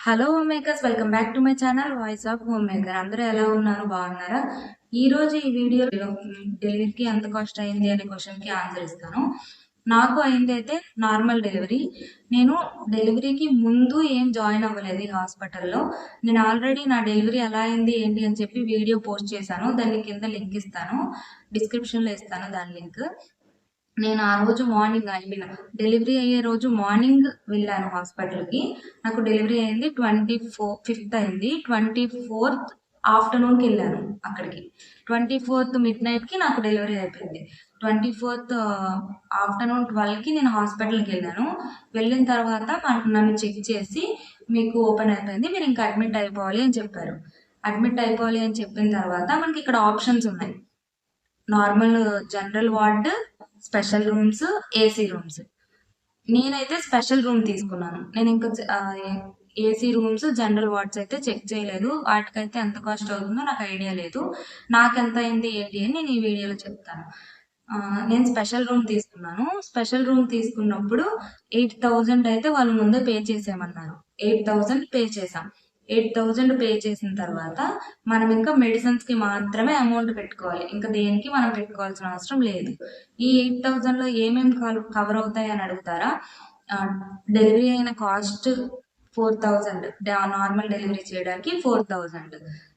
Hello home makers welcome back to my channel voice of home maker అందరూ ఎలా ఉన్నారు? బాగున్నారా? ఈ రోజు ఈ వీడియో డెలివరీకి ఎంత కాస్ట్ అయింది అనే క్వశ్చన్కి ఆన్సర్ ఇస్తాను. నాకు అయింది అయితే నార్మల్ డెలివరీ నేను డెలివరీకి ముందు ఏం జాయిన్ అవ్వలేదు ఈ హాస్పిటల్లో నేను ఆల్రెడీ నా డెలివరీ ఎలా అయింది ఏంటి అని చెప్పి వీడియో పోస్ట్ చేశాను. దాన్ని కింద లింక్ ఇస్తాను. డిస్క్రిప్షన్లో ఇస్తాను దాని లింక్ నేను ఆ రోజు మార్నింగ్ ఐ మీన్ డెలివరీ అయ్యే రోజు మార్నింగ్ వెళ్ళాను హాస్పిటల్కి నాకు డెలివరీ అయింది ట్వంటీ ఫోర్ ఫిఫ్త్ అయింది. ట్వంటీ ఫోర్త్ ఆఫ్టర్నూన్కి వెళ్ళాను అక్కడికి. ట్వంటీ ఫోర్త్ మిడ్ నైట్కి నాకు డెలివరీ అయిపోయింది. ట్వంటీ ఫోర్త్ ఆఫ్టర్నూన్ ట్వెల్వ్కి నేను హాస్పిటల్కి వెళ్ళాను. వెళ్ళిన తర్వాత నన్ను చెక్ చేసి మీకు ఓపెన్ అయిపోయింది. మీరు ఇంకా అడ్మిట్ అయిపోవాలి అని చెప్పారు. అడ్మిట్ అయిపోవాలి అని చెప్పిన తర్వాత మనకి ఇక్కడ ఆప్షన్స్ ఉన్నాయి. Normal general ward special rooms AC rooms. నేనైతే స్పెషల్ రూమ్ తీసుకున్నాను. నేను ఇంకా ఏసీ రూమ్స్ జనరల్ వార్డ్స్ అయితే చెక్ చేయలేదు. వాటికైతే ఎంత కాస్ట్ అవుతుందో నాకు ఐడియా లేదు. నాకు ఎంత అయింది ఏంటి అని నేను ఈ వీడియోలో చెప్తాను. నేను స్పెషల్ రూమ్ తీసుకున్నాను. స్పెషల్ రూమ్ తీసుకున్నప్పుడు ఎయిట్ థౌజండ్ అయితే వాళ్ళు ముందే పే చేసేయమన్నారు. ఎయిట్ థౌజండ్ పే చేసాం ఎయిట్ థౌజండ్ పే చేసిన తర్వాత మనం ఇంకా మెడిసిన్స్కి మాత్రమే అమౌంట్ పెట్టుకోవాలి. ఇంకా దేనికి మనం పెట్టుకోవాల్సిన అవసరం లేదు. ఈ ఎయిట్ థౌజండ్లో ఏమేమి కవర్ అవుతాయి అని అడుగుతారా? డెలివరీ అయిన cost four thousand. Normal delivery చేయడానికి ఫోర్ థౌజండ్.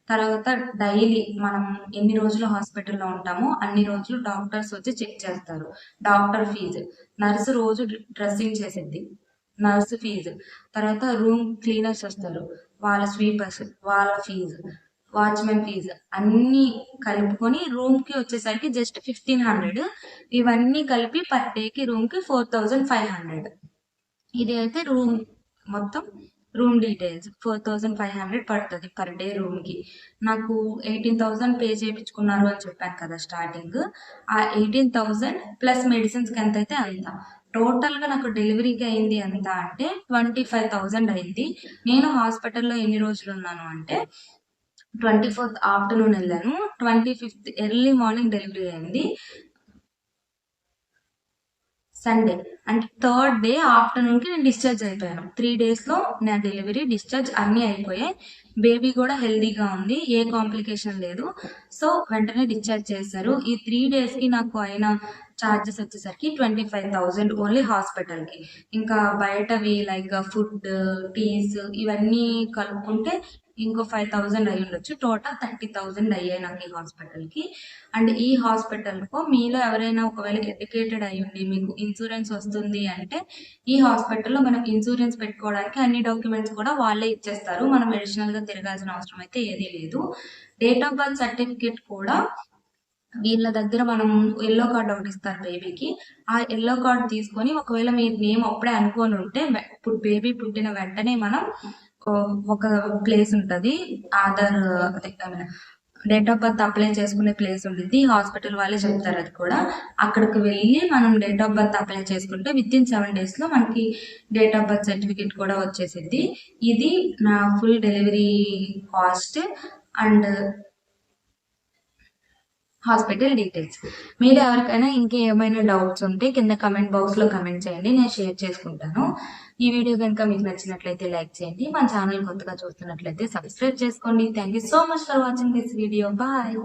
తర్వాత డైలీ మనం ఎన్ని రోజులు హాస్పిటల్లో ఉంటామో అన్ని రోజులు డాక్టర్స్ వచ్చి చెక్ చేస్తారు. డాక్టర్ ఫీజు నర్సు రోజు డ్రెస్సింగ్ చేసేది. Nurse fees. తర్వాత రూమ్ క్లీనర్స్ వస్తారు. వాళ్ళ స్వీపర్స్ వాళ్ళ ఫీజు వాచ్మెన్ ఫీజు అన్నీ కలుపుకొని రూమ్కి వచ్చేసరికి జస్ట్ ఫిఫ్టీన్ హండ్రెడ్. ఇవన్నీ కలిపి పర్ డేకి రూమ్కి ఫోర్ థౌజండ్ ఫైవ్ హండ్రెడ్. ఇది అయితే రూమ్ మొత్తం room details. Four thousand five hundred పడుతుంది పర్ డే రూమ్కి. నాకు ఎయిటీన్ థౌజండ్ పే చేయించుకున్నారు అని చెప్పాను కదా స్టార్టింగ్. ఆ ఎయిటీన్ థౌజండ్ ప్లస్ మెడిసిన్స్కి ఎంత అయితే అంత. టోటల్గా నాకు డెలివరీకి అయింది ఎంత అంటే ట్వంటీ ఫైవ్ థౌజండ్ అయింది. నేను హాస్పిటల్లో ఎన్ని రోజులు ఉన్నాను అంటే ట్వంటీ ఫోర్త్ ఆఫ్టర్నూన్ వెళ్ళాను. Twenty fifth early morning delivery అయింది. సండే అంటే థర్డ్ డే ఆఫ్టర్నూన్కి నేను డిశ్చార్జ్ అయిపోయాను. త్రీ డేస్లో నా డెలివరీ డిశ్చార్జ్ అన్ని అయిపోయాయి. బేబీ కూడా హెల్దీగా ఉంది ఏ కాంప్లికేషన్ లేదు. సో వెంటనే డిశ్చార్జ్ చేశారు. ఈ త్రీ డేస్కి నాకు అయిన చార్జెస్ వచ్చేసరికి ట్వంటీ ఫైవ్ థౌజండ్ ఓన్లీ హాస్పిటల్కి ఇంకా బయటవి లైక్ ఫుడ్ టీస్ ఇవన్నీ కలుపుకుంటే ఇంకో ఫైవ్ థౌజండ్ అయి ఉండొచ్చు. టోటల్ థర్టీ థౌజండ్ అయ్యాయి నాకు ఈ హాస్పిటల్కి అండ్ ఈ హాస్పిటల్కు మీలో ఎవరైనా ఒకవేళ ఎడ్యుకేటెడ్ అయి ఉండి మీకు ఇన్సూరెన్స్ వస్తుంది అంటే ఈ హాస్పిటల్లో మనం ఇన్సూరెన్స్ పెట్టుకోవడానికి అన్ని డాక్యుమెంట్స్ కూడా వాళ్ళే ఇచ్చేస్తారు. మనం అడిషనల్గా తిరగాల్సిన అవసరం అయితే ఏదీ లేదు. డేట్ ఆఫ్ బర్త్ సర్టిఫికేట్ కూడా వీళ్ళ దగ్గర మనం ఎల్లో కార్డ్ ఒకటి ఇస్తారు బేబీకి ఆ ఎల్లో కార్డ్ తీసుకొని ఒకవేళ మీ నేమ్ అప్పుడే అనుకొని ఉంటే ఇప్పుడు బేబీ పుట్టిన వెంటనే మనం ఒక ప్లేస్ ఉంటుంది. Aadhaar date of birth apply చేసుకునే ప్లేస్ ఉంటుంది హాస్పిటల్ వాళ్ళే చెప్తారు అది కూడా. అక్కడికి వెళ్ళి మనం డేట్ ఆఫ్ బర్త్ అప్లై చేసుకుంటే విత్ ఇన్ సెవెన్ డేస్లో మనకి డేట్ ఆఫ్ బర్త్ సర్టిఫికేట్ కూడా వచ్చేసింది ఇది నా full delivery cost and hospital details. మీరు ఎవరికైనా ఇంకేమైనా డౌట్స్ ఉంటే కింద కమెంట్ బాక్స్లో కమెంట్ చేయండి నేను షేర్ చేసుకుంటాను. ఈ వీడియో కనుక మీకు నచ్చినట్లయితే లైక్ చేయండి మా ఛానల్ కొత్తగా చూస్తున్నట్లయితే సబ్స్క్రైబ్ చేసుకోండి. Thank you so much for watching this video. Bye.